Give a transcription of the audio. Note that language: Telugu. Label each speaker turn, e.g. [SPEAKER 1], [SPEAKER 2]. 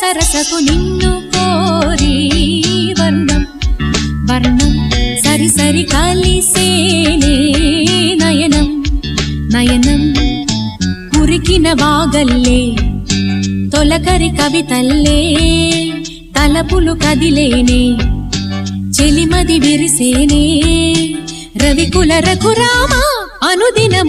[SPEAKER 1] సరసకు నిన్ను కోరి వర్ణం. వర్ణం సరి సరి కలిసేనే నయనం. నయనం కురికిన వాగల్లే తొలకరి కవితల్లే తలపులు కదిలేనే చెలిమది విరిసేనే. రవికుల రఘురామ అనుదినం